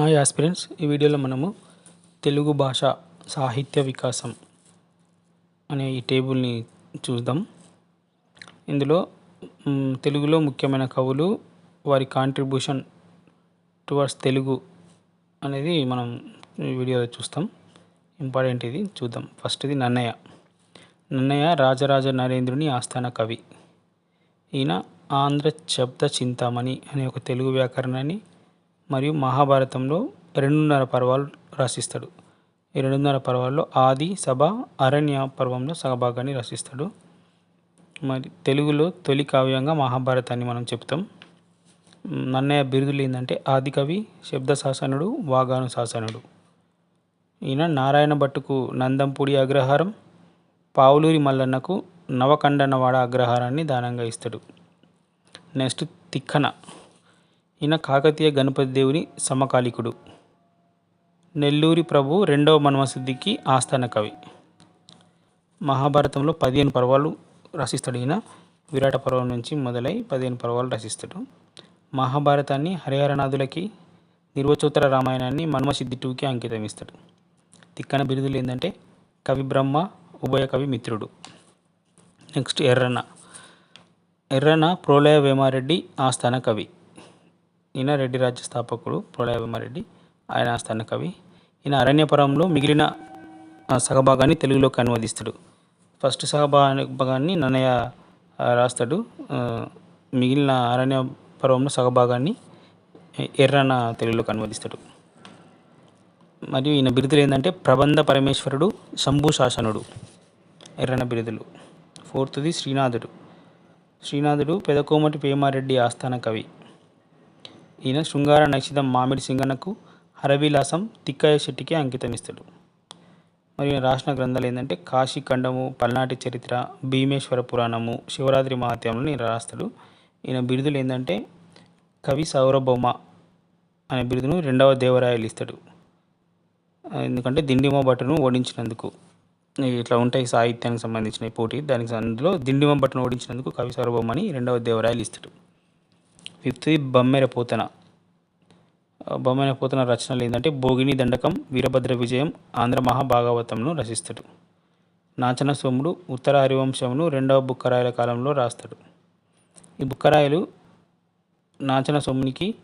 Hi aspirants ఈ వీడియోలో మనము తెలుగు భాష సాహిత్య వికాసం అనే ఈ టేబుల్ని చూద్దాం. ఇందులో తెలుగులో ముఖ్యమైన కవులు వారి కాంట్రిబ్యూషన్ టువర్డ్స్ తెలుగు అనేది మనం ఈ వీడియోలో చూస్తాం. ఇంపార్టెంట్ ఇది చూద్దాం. ఫస్ట్ ఇది నన్నయ్య. నన్నయ్య రాజరాజ నరేంద్రుని ఆస్థాన కవి. ఈయన ఆంధ్ర శబ్ద చింతామణి అనే ఒక తెలుగు వ్యాకరణాన్ని మరియు మహాభారతంలో రెండున్నర పర్వాలు రచిస్తాడు ఈ రెండున్నర పర్వాల్లో ఆది సభ అరణ్య పర్వంలో సగభాగాన్ని రచిస్తాడు మరి తెలుగులో తొలి కావ్యంగా మహాభారతాన్ని మనం చెప్తాం. నన్నయ్య బిరుదులు ఏంటంటే ఆది కవి శబ్ద శాసనుడు వాగాను శాసనుడు. ఈయన నారాయణ భట్టుకు నందంపూడి అగ్రహారం పావులూరి మల్లన్నకు నవకండనవాడ అగ్రహారాన్ని దానంగా ఇస్తాడు. నెక్స్ట్ తిక్కన. ఈయన కాకతీయ గణపతి దేవుని సమకాలికుడు. నెల్లూరి ప్రభు రెండవ మన్మసిద్ధికి ఆస్థాన కవి. మహాభారతంలో పదిహేను పర్వాలు రచిస్తాడు ఈయన. విరాట పర్వం నుంచి మొదలై పదిహేను పర్వాలు రచిస్తాడు మహాభారతాన్ని హరిహరనాథులకి నిర్వచోత్తర రామాయణాన్ని మన్మసిద్ధి టూకి అంకితం ఇస్తాడు. తిక్కన బిరుదులు ఏంటంటే కవి బ్రహ్మ ఉభయ కవి మిత్రుడు. నెక్స్ట్ ఎర్రన్న ఎర్రన ప్రోలయ వేమారెడ్డి ఆస్థాన కవి. ఈయన రెడ్డి రాజ్య స్థాపకుడు ప్రోలయ ఆయన ఆస్థాన కవి. ఈయన అరణ్యపురంలో మిగిలిన సగభాగాన్ని తెలుగులోకి అనువదిస్తాడు. ఫస్ట్ సగభాగాన్ని నన్నయ్య రాస్తాడు. మిగిలిన అరణ్య పర్వంలో సగభాగాన్ని ఎర్రన తెలుగులోకి అనువదిస్తాడు. మరియు ఈయన బిరుదులు ఏంటంటే ప్రబంధ పరమేశ్వరుడు శంభు శాసనుడు. ఎర్రన బిరుదులు. ఫోర్త్ది శ్రీనాథుడు. శ్రీనాథుడు పెదకోమటి పేమారెడ్డి ఆస్థాన కవి. ఈయన శృంగార నక్షితం మామిడి సింగనకు హరవిలాసం తిక్కయ్య శెట్టికి అంకితం ఇస్తాడు మరి రాసిన గ్రంథాలు ఏంటంటే కాశీఖండము పల్నాటి చరిత్ర భీమేశ్వర పురాణము శివరాత్రి మహాత్యంలో ఈయన రాస్తాడు. ఈయన బిరుదులు ఏంటంటే కవి సౌరభౌమ అనే బిరుదును రెండవ దేవరాయలు ఇస్తాడు. ఎందుకంటే దిండిమ భట్టును ఓడించినందుకు ఇట్లా ఉంటాయి సాహిత్యానికి సంబంధించిన పోటీ దానికి అందులో దిండిమ భట్టును ఓడించినందుకు కవి సార్వభౌమని రెండవ దేవరాయలు ఇస్తాడు. ఫిఫ్త్ బమ్మెర పోతన ఆ, బొమ్మెర పోతన రచనలు ఏంటంటే భోగిని దండకం వీరభద్ర విజయం ఆంధ్ర మహాభాగవతంను రచిస్తాడు. నాచన సోముడు ఉత్తర హరివంశమును రెండవ బుక్కరాయల కాలంలో రాస్తాడు. ఈ బుక్కరాయలు నాచన సోమునికి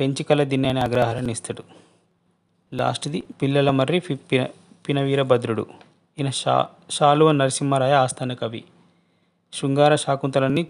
పెంచికల దిన్నె అనే అగ్రహారాన్ని ఇస్తాడు. లాస్ట్ది పిల్లల మర్రి పిన పినవీరభద్రుడు. ఈయన షా షాలువ నరసింహారాయ ఆస్థాన కవి. శృంగార శాకుంతలని